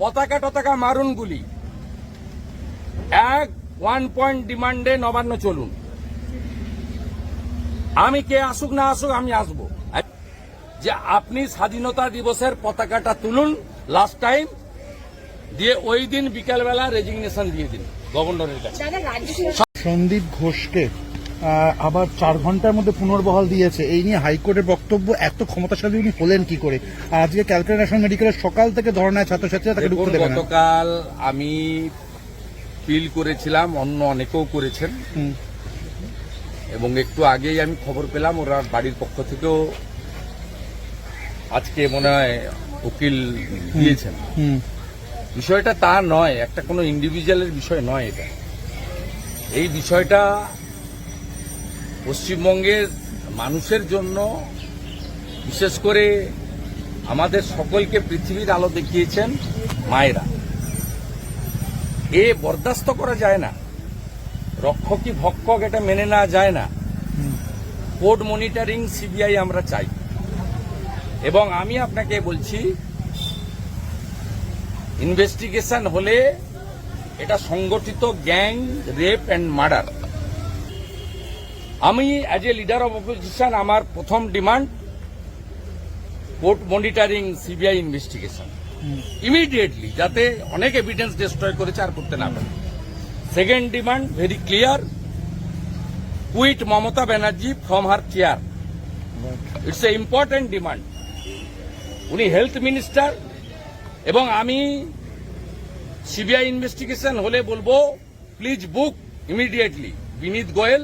পতাকা টতাকা মারুন গুলি। এক ওয়ান পয়েন্ট ডিমান্ডে নবান্ন চলুন। আমি কে আসুক না আসুক, আমি আসব। যে আপনি স্বাধীনতা দিবসের পতাকাটা তুলুন লাস্ট টাইম দিয়ে ওই দিন বিকালবেলা রেজিগনেশন দিয়ে দিন গভর্নরের কাছে। সন্দীপ ঘোষকে আবার চার ঘণ্টার মধ্যে পুনর্বহাল দিয়েছে। এই নিয়ে হাইকোর্টের বক্তব্য এত ক্ষমতাশালী উনি হলেন কি করে? আর আজকে ক্যালকাটা ন্যাশনাল মেডিকেলের সকাল থেকে ধরনায় ছাত্রছাত্রীরা তাকে ঢুকতে দেবে গতকাল আমি পিল করেছিলাম অন্য অনেকেও করেছেন। এবং একটু আগেই আমি খবর পেলাম ওরা বাড়ির পক্ষ থেকেও আজকে মনে হয় উকিল দিয়েছেন। বিষয়টা তা নয় একটা কোনো ইন্ডিভিজুয়ালের বিষয় নয় এটা। এই বিষয়টা পশ্চিমবঙ্গের মানুষের জন্য, বিশেষ করে আমাদের সকলকে পৃথিবীর আলো দেখিয়েছেন মায়েরা। এ বরদাস্ত করা যায় না। রক্ষকই ভক্ষক এটা মেনে নেওয়া যায় না। কোড মনিটরিং সিবিআই আমরা চাই। এবং আমি আপনাকে বলছি, ইনভেস্টিগেশন হলে এটা সংগঠিত গ্যাং, রেপ অ্যান্ড মার্ডার। আমি as a leader of opposition আমার প্রথম demand court monitoring CBI investigation immediately যাতে অনেক এভিডেন্স ডিস্ট্রয় করেছে আর করতে না পারে। Second demand very clear quit Mamata Banerjee from her chair it's a important demand উনি হেলথ মিনিস্টার এবং আমি সিবিআই ইনভেস্টিগেশন হলে বলব please book immediately Vineet Goyal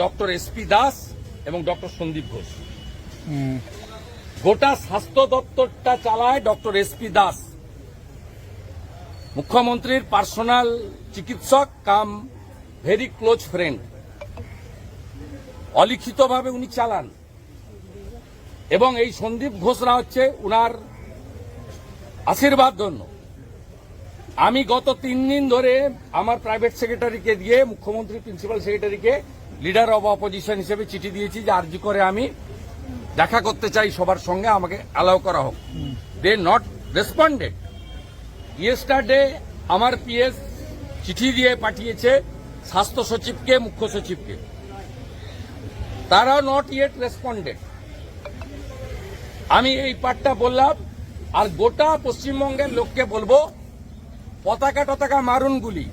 doctor SP Das এবং ডক্টর সন্দীপ ঘোষ। গোটা স্বাস্থ্য দপ্তরটা চালায় ডক্টর এসপি দাস। মুখ্যমন্ত্রীর পার্সোনাল চিকিৎসক কাম ভেরি ক্লোজ ফ্রেন্ড। অলিখিতভাবে উনি চালান। এবং এই সন্দীপ ঘোষরা হচ্ছে উনার আশীর্বাদ ধন্য আমি গত তিন দিন ধরে আমার প্রাইভেট সেক্রেটারিকে দিয়ে মুখ্যমন্ত্রী প্রিন্সিপাল সেক্রেটারিকে লিডার অব অপোজিশন হিসেবে চিঠি দিয়েছি যে আর্জি করে আমি দেখা করতে চাই সবার সঙ্গে, আমাকে অ্যালাউ করা হোক। দে নট রেসপন্ডেড ইয়েস্টারডে আমার পিএস চিঠি দিয়ে পাঠিয়েছে স্বাস্থ্য সচিবকে, মুখ্য সচিবকে। তারাও নট ইয়েট রেসপন্ডেড আমি এই পাঠটা বললাম, আর গোটা পশ্চিমবঙ্গের লোককে বলব পতাকা টতাকা মারুন গুলি।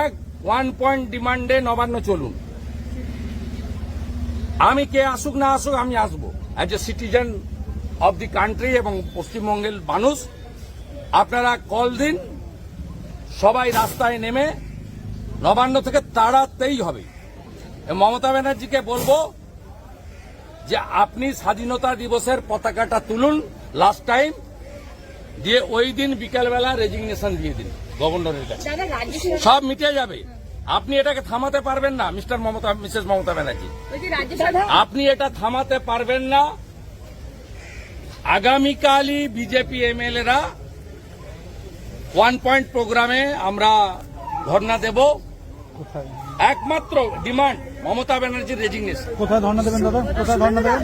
এক ওয়ান পয়েন্ট ডিমান্ডে নবান্ন চলুন। আমি কে আসুক না আসুক, আমি আসব। As a citizen of the country এবং পশ্চিমবঙ্গের মানুষ, আপনারা কল দিন, সবাই রাস্তায় নেমে নবান্ন থেকে তাড়াতেই হবে। মমতা ব্যানার্জিকে বলব যে, আপনি স্বাধীনতা দিবসের পতাকাটা তুলুন লাস্ট টাইম দিয়ে ওই দিন বিকালবেলা রেজিগনেশন দিয়ে দিন গভর্নরের কাছে। সব মিটে যাবে। আপনি এটাকে থামাতে পারবেন না মিস্টার মমতা মিসেস মমতা ব্যানার্জি। আপনি এটা থামাতে পারবেন না। আগামীকালই বিজেপি এমএলএরা ওয়ান পয়েন্ট প্রোগ্রামে আমরা ধর্ণা দেব। একমাত্র ডিমান্ড মমতা ব্যানার্জির রেজিগনেশন কোথায় ধর্ণা দেবেন দাদা? কোথায় ধর্ণা দেবেন?